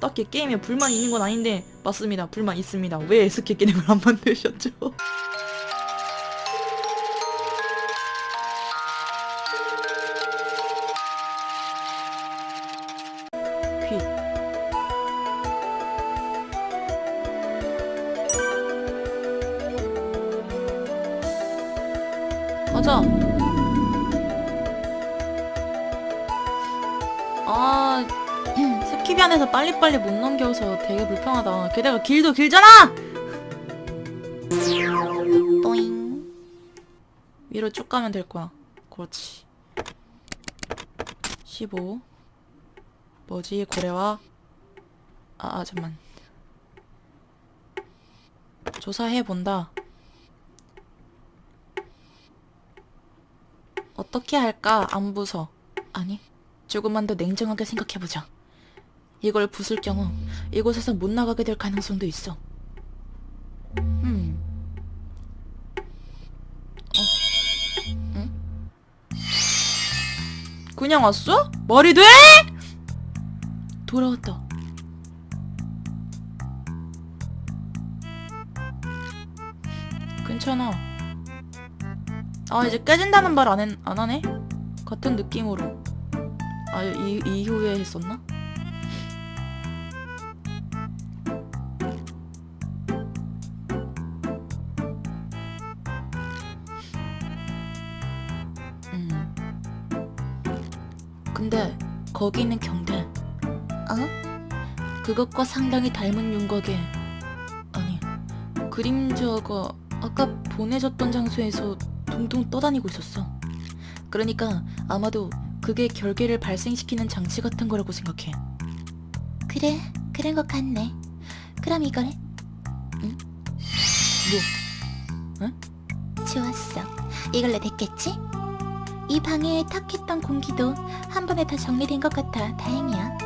딱히 게임에 불만 있는 건 아닌데 맞습니다. 불만 있습니다. 왜 SK 게임을 안 만드셨죠? 빨리빨리 못 넘겨서 되게 불편하다. 게다가 길도 길잖아! 또잉. 위로 쭉 가면 될 거야. 그렇지. 15. 뭐지, 고래와. 아, 아, 잠만. 조사해본다. 어떻게 할까? 안 부서. 아니, 조금만 더 냉정하게 생각해보자. 이걸 부술 경우 이곳에서 못 나가게 될 가능성도 있어. 음. 어? 응? 그냥 왔어? 말이 돼? 돌아왔다. 괜찮아. 아 이제 깨진다는 말 안 안 하네? 같은 느낌으로. 아 이, 이후에 했었나? 거기 있는 경대. 어? 그것과 상당히 닮은 윤곽에 아니 그림자가 아까 보내줬던 장소에서 둥둥 떠다니고 있었어. 그러니까 아마도 그게 결계를 발생시키는 장치 같은 거라고 생각해. 그래, 그런 것 같네. 그럼 이걸 뭐? 좋았어. 이걸로 됐겠지? 이 방에 탁했던 공기도 한 번에 다 정리된 것 같아. 다행이야.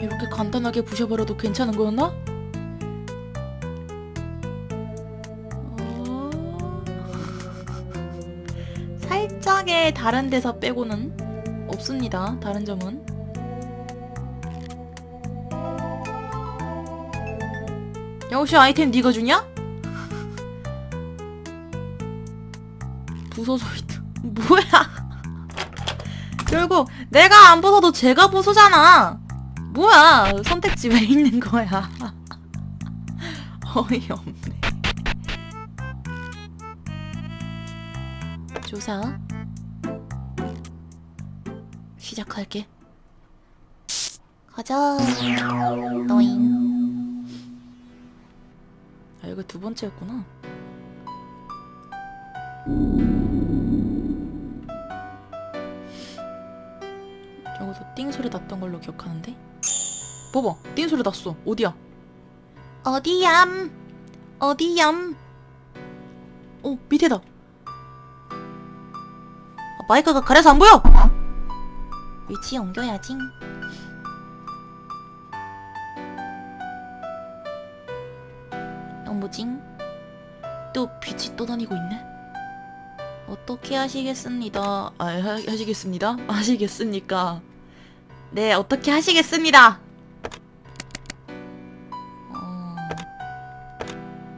이렇게 간단하게 부셔버려도 괜찮은 거였나? 어... 살짝의 다른 데서 빼고는 없습니다. 다른 점은. 역시 아이템 네가 주냐? 부서져 있다. 뭐야? 결국 내가 안 부숴도 제가 부수잖아. 뭐야? 선택지 왜 있는 거야? 어이없네. 조사. 시작할게. 가자. 너잉. 아, 이거 두 번째였구나. 띵 소리 났던 걸로 기억하는데? 봐봐, 띵 소리 났어. 어디야? 어디얌? 어디얌? 어, 밑에다. 아, 마이크가 가려서 안 보여! 위치 옮겨야지. 어, 뭐징? 또 빛이 떠다니고 있네. 어떻게 하시겠습니다. 아, 하, 하시겠습니다. 하시겠습니까? 네, 어떻게 하시겠습니다. 어...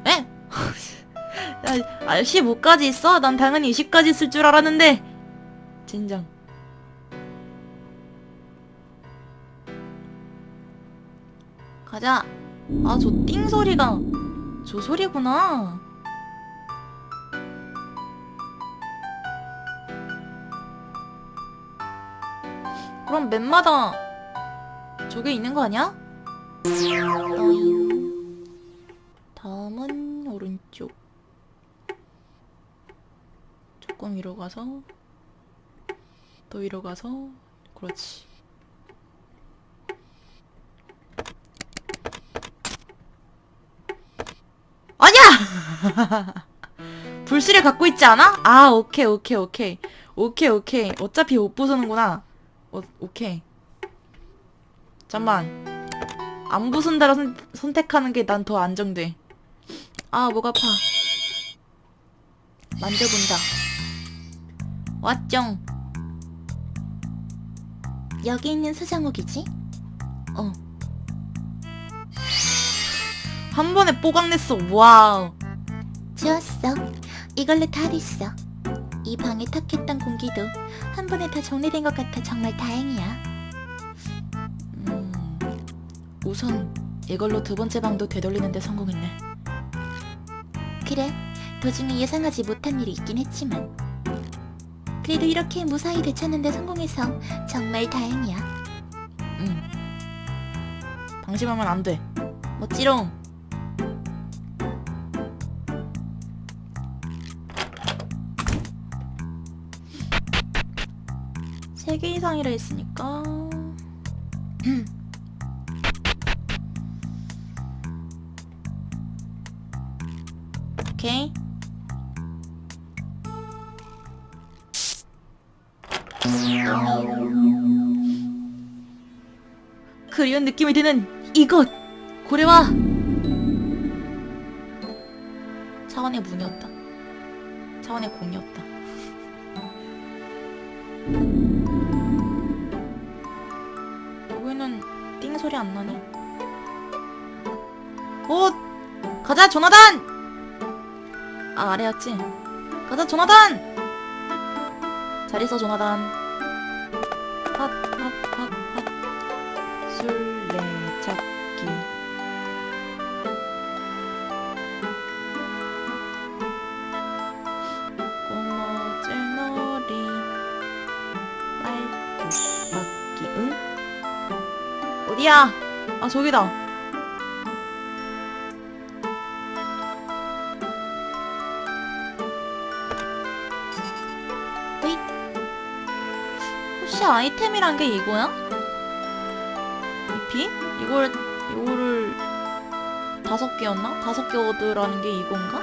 아, 15까지 있어? 난 당연히 20까지 있을 줄 알았는데. 진정. 가자. 아, 저 띵 소리가 저 소리구나. 그럼 맨마다 저게 있는 거 아니야? 다음은 오른쪽. 조금 위로 가서 더 위로 가서 그렇지. 아니야! 불씨를 갖고 있지 않아? 아, 오케이, 오케이, 오케이. 오케이, 오케이. 어차피 못 부수는구나. 어, 오케이. 잠만. 안 부순다로 선, 선택하는 게 난 더 안정돼. 아, 목 아파. 만져본다. 왔정. 여기 있는 수정욱이지? 어. 한 번에 뽀각 냈어. 와우. 좋았어. 이걸로 다 됐어. 이 방에 탁했던 공기도 한 번에 다 정리된 것 같아 정말 다행이야. 음, 우선 이걸로 두 번째 방도 되돌리는데 성공했네. 그래, 도중에 예상하지 못한 일이 있긴 했지만. 그래도 이렇게 무사히 되찾는데 성공해서 정말 다행이야. 응. 방심하면 안 돼. 멋지롱. 세개 이상이라 했으니까. 음. 오케이. 그리운 느낌이 드는 이곳 고래와 차원의 문이었다 차원의 공이었다 소리 안 나니 어 가자 조나단! 아 아래였지? 가자 조나단! 잘 있어 조나단. 핫핫핫핫 어디야? 아 저기다 으잇. 혹시 아이템이란 게 이거야? 잎이? 이걸 이거를 다섯 개였나? 다섯 개 얻으라는 게 이건가?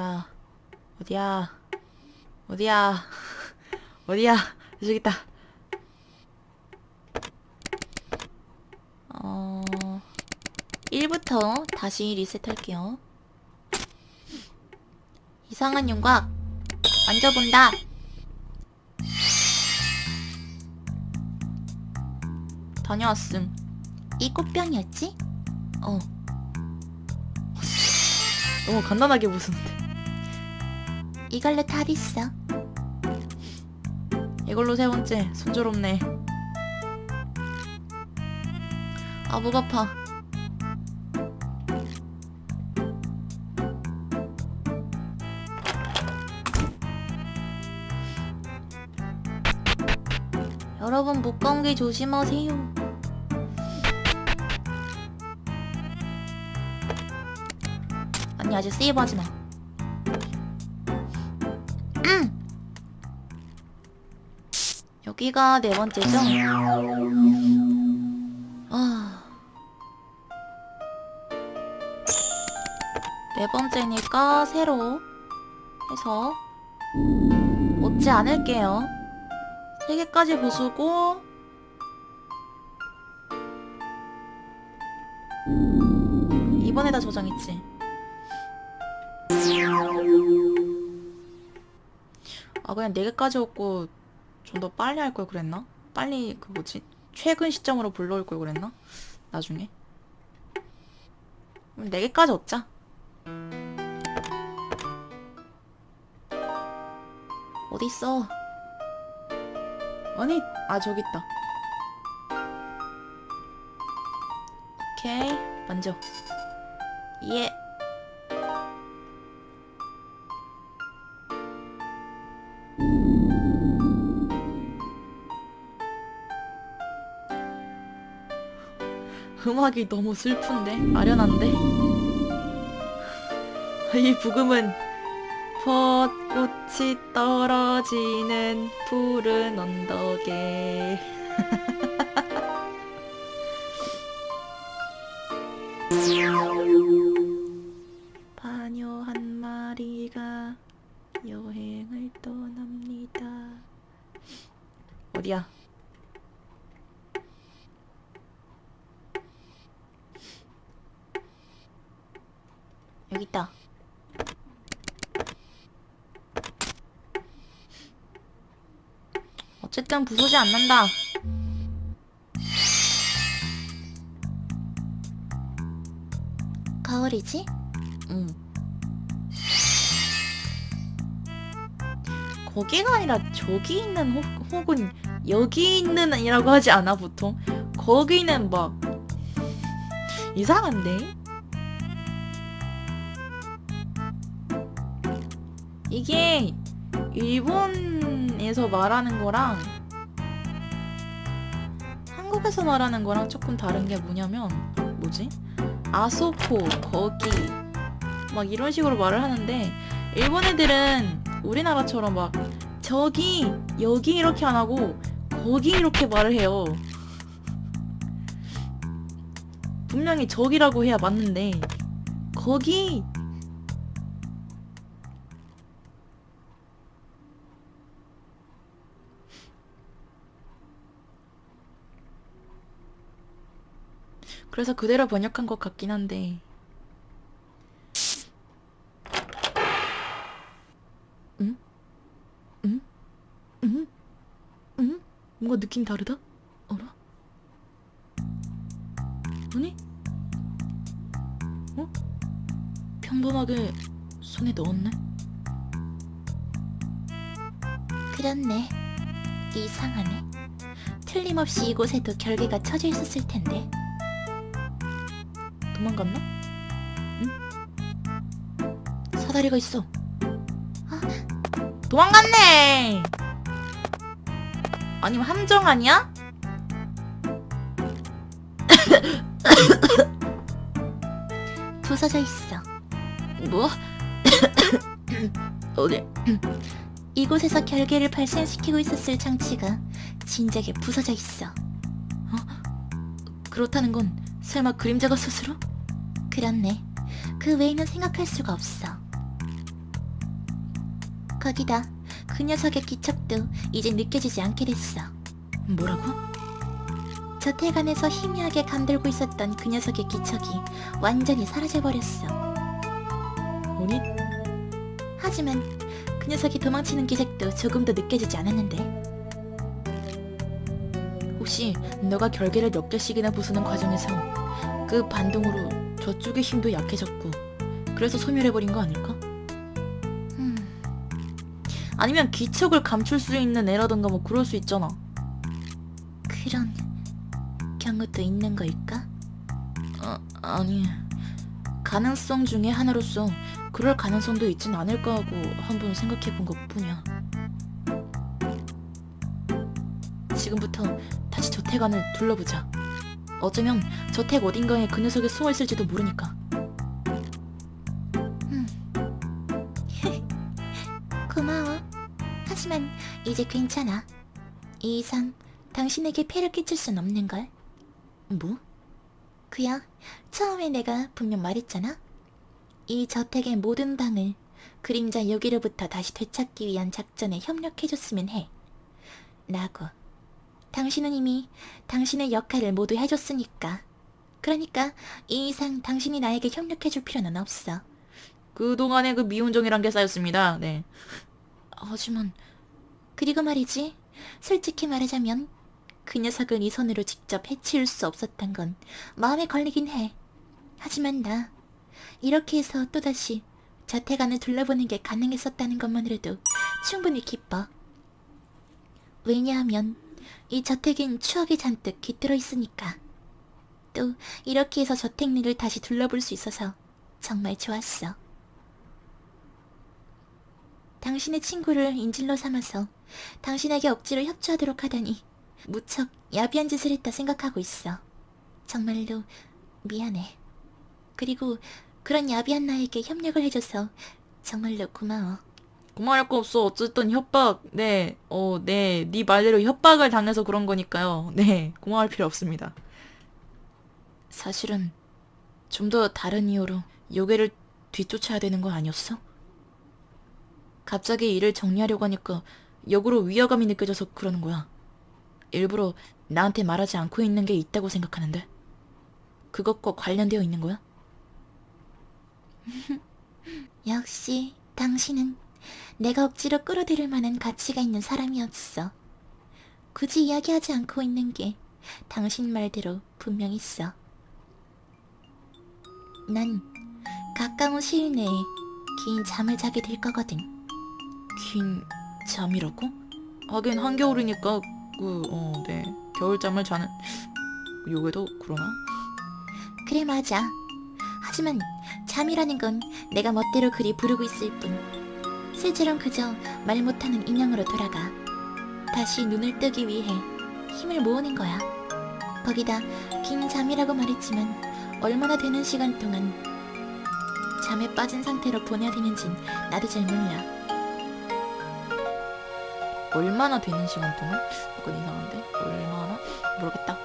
어디야? 어디야? 어디야? 어디야? 저기 있다. 어 1부터 다시 리셋할게요. 이상한 윤곽 만져본다. 다녀왔음. 이 꽃병이었지? 어. 너무 간단하게 무슨데 이걸로 다 됐어. 이걸로 세 번째. 순조롭네. 아 목 아파. 여러분 목 감기 조심하세요. 아니 아직 세이브 하지 마 여기가 네 번째죠? 아. 네 번째니까 새로 해서 얻지 않을게요. 세 개까지 부수고 이번에다 저장했지. 아 그냥 네 개까지 얻고 좀 더 빨리 할 걸 그랬나? 빨리 그 뭐지? 최근 시점으로 불러올 걸 그랬나? 나중에. 그럼 네 개까지 얻자. 어디 있어? 아니, 아 저기 있다. 오케이, 만져. 예. 음악이 너무 슬픈데? 아련한데? 이 부금은 벚꽃이 떨어지는 푸른 언덕에 어쨌든 부서지 않는다. 거울이지? 응. 거기가 아니라 저기 있는 혹, 혹은 여기 있는 이라고 하지 않아 보통 거기는 막 이상한데 이게 일본에서 말하는 거랑 한국에서 말하는 거랑 조금 다른 게 뭐냐면 뭐지 아소코 거기 막 이런 식으로 말을 하는데 일본 애들은 우리나라처럼 막 저기 여기 이렇게 안 하고 거기 이렇게 말을 해요. 분명히 저기라고 해야 맞는데 거기 그래서 그대로 번역한 것 같긴 한데 응? 응? 응? 응? 뭔가 느낌 다르다? 어라? 아니? 어? 평범하게 손에 넣었네? 그렇네. 이상하네. 틀림없이 이곳에도 결계가 쳐져 있었을 텐데. 도망갔나? 응? 사다리가 있어. 아, 도망갔네! 아니면 함정 아니야? 부서져 있어. 뭐? 어디? 이곳에서 결계를 발생시키고 있었을 장치가 진작에 부서져 있어. 그렇다는 건 설마 그림자가 스스로? 그렇네. 그 외에는 생각할 수가 없어. 거기다 그 녀석의 기척도 이제 느껴지지 않게 됐어. 뭐라고? 저택 안에서 희미하게 감돌고 있었던 그 녀석의 기척이 완전히 사라져버렸어. 아니? 하지만 그 녀석이 도망치는 기색도 조금도 느껴지지 않았는데 혹시 너가 결계를 몇 개씩이나 부수는 과정에서 그 반동으로 저쪽의 힘도 약해졌고 그래서 소멸해버린 거 아닐까? 음, 아니면 기척을 감출 수 있는 애라던가 뭐 그럴 수 있잖아. 그런 경우도 있는 걸까? 아, 아니 가능성 중에 하나로서 그럴 가능성도 있진 않을까 하고 한번 생각해 본 것뿐이야. 지금부터 다시 저택 안을 둘러보자. 어쩌면 저택 어딘가에 그 녀석이 숨어 있을지도 모르니까. 고마워. 하지만 이제 괜찮아. 이 이상 당신에게 폐를 끼칠 순 없는 걸. 뭐? 그야 처음에 내가 분명 말했잖아. 이 저택의 모든 방을 그림자 여기로부터 다시 되찾기 위한 작전에 협력해줬으면 해. 라고. 당신은 이미 당신의 역할을 모두 해줬으니까. 그러니까 이 이상 당신이 나에게 협력해줄 필요는 없어. 그동안의 그 미운정이란 게 쌓였습니다. 네. 하지만 그리고 말이지, 솔직히 말하자면 그 녀석을 이 손으로 직접 해치울 수 없었던 건 마음에 걸리긴 해. 하지만 나 이렇게 해서 또다시 저택 안을 둘러보는 게 가능했었다는 것만으로도 충분히 기뻐. 왜냐하면 이 저택엔 추억이 잔뜩 깃들어 있으니까. 또 이렇게 해서 저택 내를 다시 둘러볼 수 있어서 정말 좋았어. 당신의 친구를 인질로 삼아서 당신에게 억지로 협조하도록 하다니 무척 야비한 짓을 했다 생각하고 있어. 정말로 미안해. 그리고 그런 야비한 나에게 협력을 해줘서 정말로 고마워. 고마울 거 없어. 어쨌든 협박, 네, 어, 네, 네 말대로 협박을 당해서 그런 거니까요. 네, 고마울 필요 없습니다. 사실은 좀 더 다른 이유로 요괴를 뒤쫓아야 되는 거 아니었어? 갑자기 일을 정리하려고 하니까 역으로 위화감이 느껴져서 그러는 거야. 일부러 나한테 말하지 않고 있는 게 있다고 생각하는데 그것과 관련되어 있는 거야? 역시 당신은 내가 억지로 끌어들일 만한 가치가 있는 사람이었어. 굳이 이야기하지 않고 있는 게 당신 말대로 분명 있어. 난 가까운 시일 내에 긴 잠을 자게 될 거거든. 긴 잠이라고? 하긴 한겨울이니까 그 어 네 겨울잠을 자는 요괴도 그러나? 그래 맞아. 하지만 잠이라는 건 내가 멋대로 그리 부르고 있을 뿐. 실제론 그저 말 못하는 인형으로 돌아가. 다시 눈을 뜨기 위해 힘을 모으는 거야. 거기다 긴 잠이라고 말했지만 얼마나 되는 시간 동안 잠에 빠진 상태로 보내야 되는진 나도 잘 몰라. 얼마나 되는 시간 동안? 약간 이상한데? 얼마나? 모르겠다.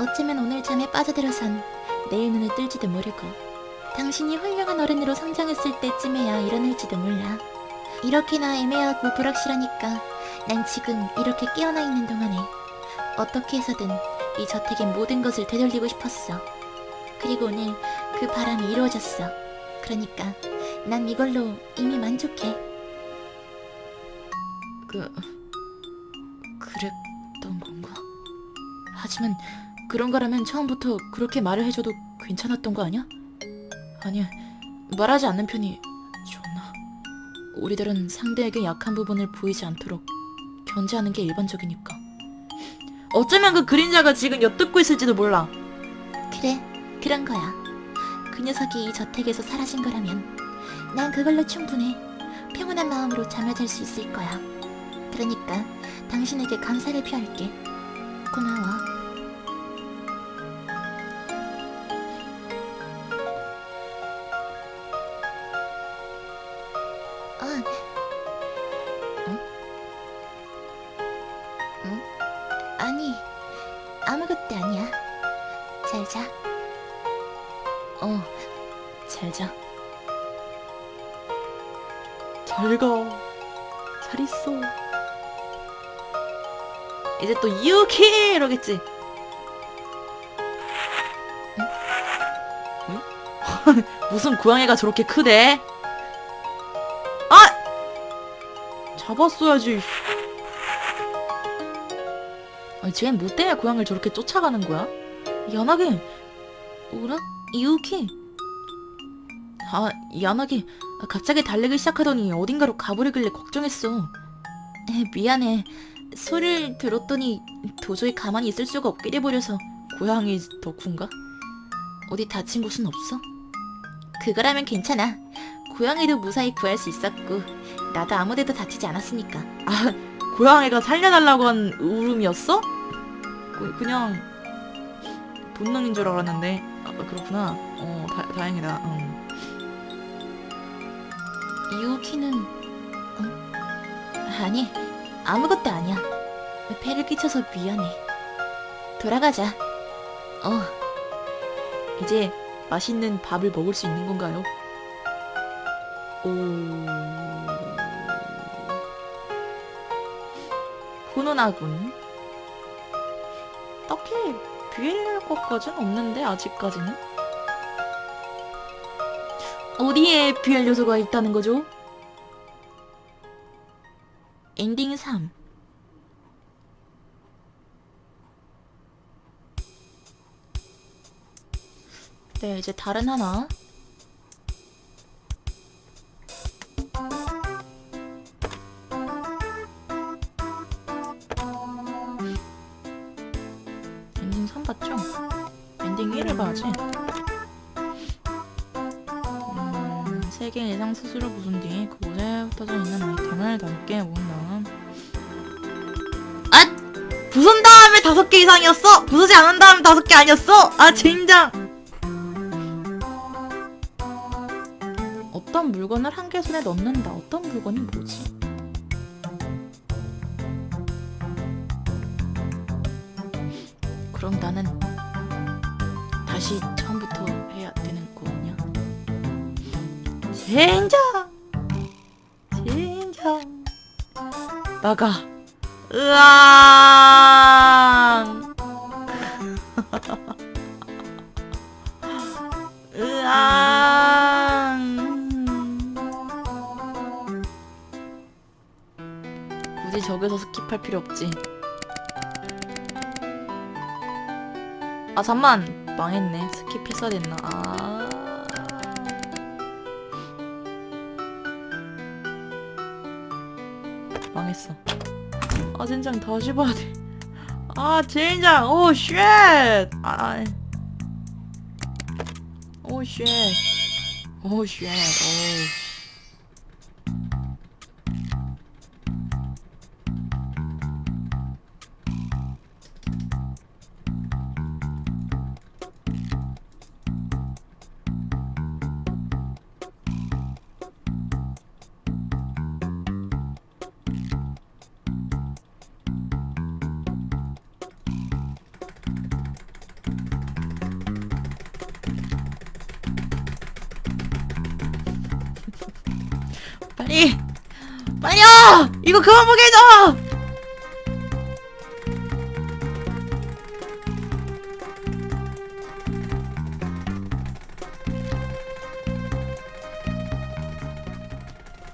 어쩌면 오늘 잠에 빠져들어선 내일 눈을 뜰지도 모르고 당신이 훌륭한 어른으로 성장했을 때쯤에야 일어날지도 몰라 이렇게나 애매하고 불확실하니까 난 지금 이렇게 깨어나 있는 동안에 어떻게 해서든 이 저택의 모든 것을 되돌리고 싶었어 그리고 오늘 그 바람이 이루어졌어 그러니까 난 이걸로 이미 만족해 그 그랬던 건가? 하지만 그런 거라면 처음부터 그렇게 말을 해줘도 괜찮았던 거 아니야? 아니야 말하지 않는 편이? 우리들은 상대에게 약한 부분을 보이지 않도록 견제하는 게 일반적이니까. 어쩌면 그 그림자가 지금 엿듣고 있을지도 몰라. 그래, 그런 거야. 그 녀석이 이 저택에서 사라진 거라면 난 그걸로 충분해. 평온한 마음으로 잠을 잘 수 있을 거야. 그러니까 당신에게 감사를 표할게. 고마워. 또 유키 이러겠지. 무슨 고양이가 저렇게 크대? 아! 잡았어야지. 아니, 쟤는 뭐 때문에 고양이를 저렇게 쫓아가는 거야? 연하게 오라? 이유키? 아, 야나기 갑자기 달리기 시작하더니 어딘가로 가버리길래 걱정했어. 에, 미안해. 소리를 들었더니 도저히 가만히 있을 수가 없게 돼버려서 고양이 덕후인가? 어디 다친 곳은 없어? 그거라면 괜찮아. 고양이도 무사히 구할 수 있었고 나도 아무데도 다치지 않았으니까. 아, 고양이가 살려달라고 한 울음이었어? 그, 그냥 본능인 줄 알았는데 아, 그렇구나. 어, 다, 다행이다. 응. 이유키는 어? 아니 아무것도 아니야. 배를 끼쳐서 미안해. 돌아가자. 어, 이제 맛있는 밥을 먹을 수 있는 건가요? 오. 훈훈하군. 딱히 비릴 것까진 없는데, 아직까지는? 어디에 비엘 요소가 있다는 거죠? 엔딩 3. 네, 이제 다른 하나. 이상이었어! 부수지 않은 다음에 다섯 개 아니었어! 아, 젠장! 어떤 물건을 한 개 손에 넣는다. 어떤 물건이 뭐지? 그럼 나는 다시 처음부터 해야 되는 거냐? 젠장! 젠장! 나가! 으앙! 굳이 저기서 스킵할 필요 없지. 아 잠만 망했네. 스킵했어야 됐나? 아. 망했어. 아 젠장 다시 봐야 돼. 아 젠장 오 쉣. 아. 오 쉣. 오 쉣. 오. 이거 그만 보게 해줘!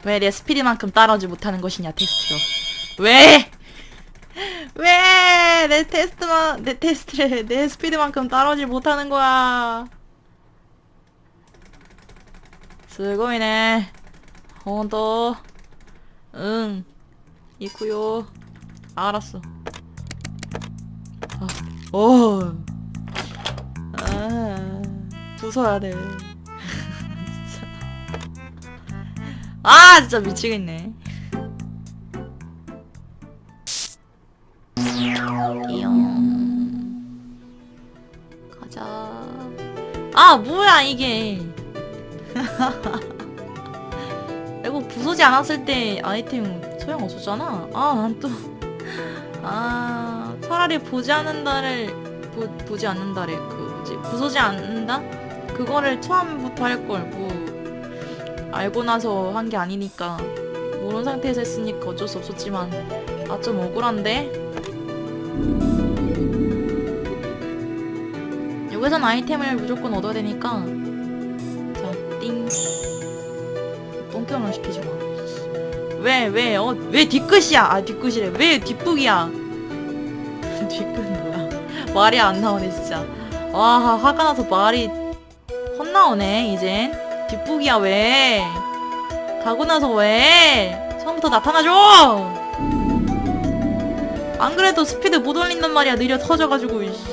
왜 내 스피드만큼 따라오지 못하는 것이냐 테스트로. 왜? 왜? 내 테스트만 내 테스트를 내 스피드만큼 따라오지 못하는 거야. 슬고이네. 어더 응 있구요. 알았어. 아, 어. 아, 부숴야 돼. 진짜 아 진짜 미치겠네. 가자. 아 뭐야 이게. 이거 부서지 않았을 때 아이템 소용 없었잖아. 아, 난 또. 아, 차라리 보지 않는다를, 보, 보지 않는다래. 그, 뭐지, 부서지 않는다? 그거를 처음부터 할 걸, 뭐. 알고 나서 한 게 아니니까. 모르는 상태에서 했으니까 어쩔 수 없었지만. 아, 좀 억울한데? 여기선 아이템을 무조건 얻어야 되니까. 자, 띵. 똥경을 시키지 마. 왜, 왜, 어, 왜 뒤끝이야? 아, 뒤끝이래. 왜 뒷북이야? 뒷끝 뭐야? 말이 안 나오네, 진짜. 와, 화가 나서 말이 헛나오네, 이젠. 뒷북이야, 왜? 가고 나서 왜? 처음부터 나타나줘! 안 그래도 스피드 못 올린단 말이야, 느려 터져가지고, 이씨.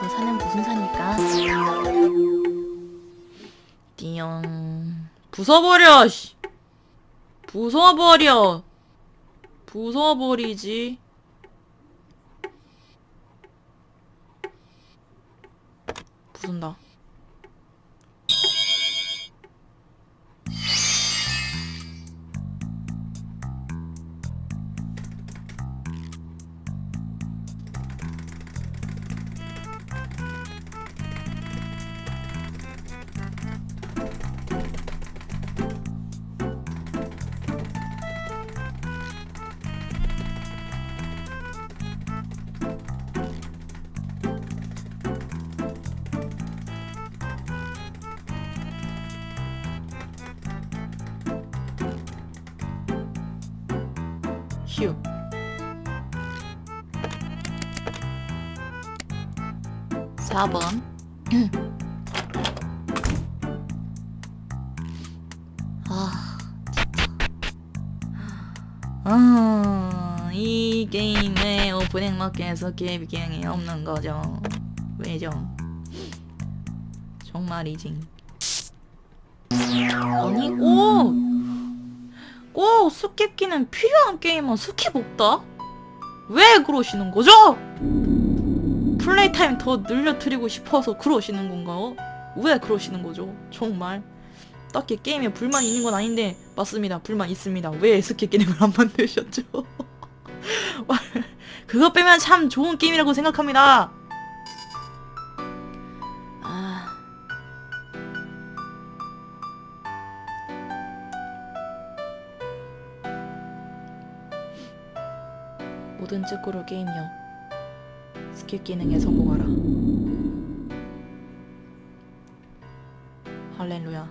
저 산은 무슨 산일까? 띠용. 부숴버려 씨. 부숴버려. 부숴버리지. 부순다 휴 사번 아, 아, 이 게임에 오프닝 마켓에서 기획이 없는 거죠. 왜죠? 정말이지. 아니, 꼭! 꼭 스킵기는 필요한 게임은 스킵 없다? 왜 그러시는 거죠? 플레이 타임 더 늘려드리고 싶어서 그러시는 건가요? 왜 그러시는 거죠? 정말. 딱히 게임에 불만이 있는 건 아닌데 맞습니다 불만 있습니다 왜 스킵 기능을 안 만드셨죠 그거 빼면 참 좋은 게임이라고 생각합니다 반쪽으로 게임이요. 스킬 기능에 성공하라. 할렐루야.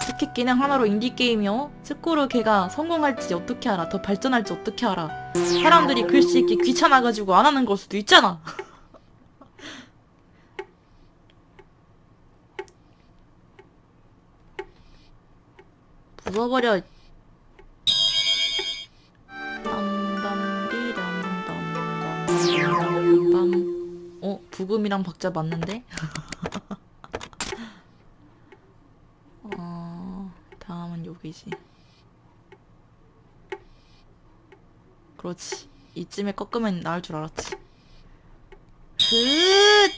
스킬 기능 하나로 인디 게임이요. 스코로 걔가 성공할지 어떻게 알아? 더 발전할지 어떻게 알아? 사람들이 글씨 읽기 귀찮아가지고 안 하는 걸 수도 있잖아. 부숴버려. 부금이랑 박자 맞는데? 어, 다음은 여기지. 그렇지. 이쯤에 꺾으면 나을 줄 알았지. 그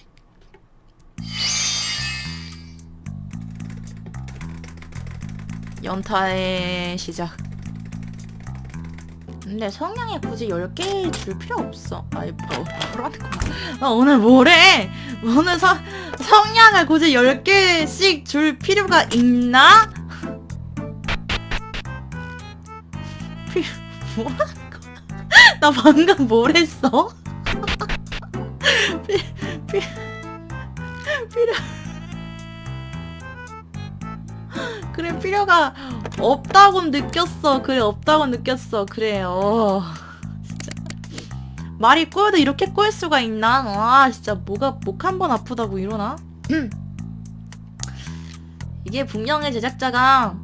연타의 시작. 근데 성냥에 굳이 10개 줄 필요 없어. 아이, 뭐, 뭐라는 거야. 아, 오늘 뭐래? 오늘 성, 성냥을 굳이 10개씩 줄 필요가 있나? 필, 뭐라는? 나 방금 뭘 했어? 필, 필, 필요. 그래, 필요가 없다고 느꼈어. 그래, 없다고 느꼈어. 그래, 어. 진짜. 말이 꼬여도 이렇게 꼬일 수가 있나? 아, 진짜 뭐가 목 한 번 아프다고 이러나? 음. 이게 분명히 제작자가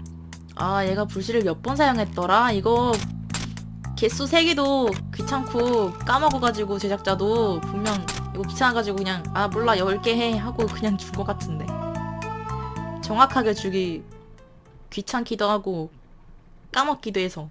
아, 얘가 불씨를 몇 번 사용했더라? 이거 개수 3개도 귀찮고 까먹어가지고 제작자도 분명 이거 귀찮아가지고 그냥 아 몰라 10개 해 하고 그냥 준 것 같은데 정확하게 주기 귀찮기도 하고 까먹기도 해서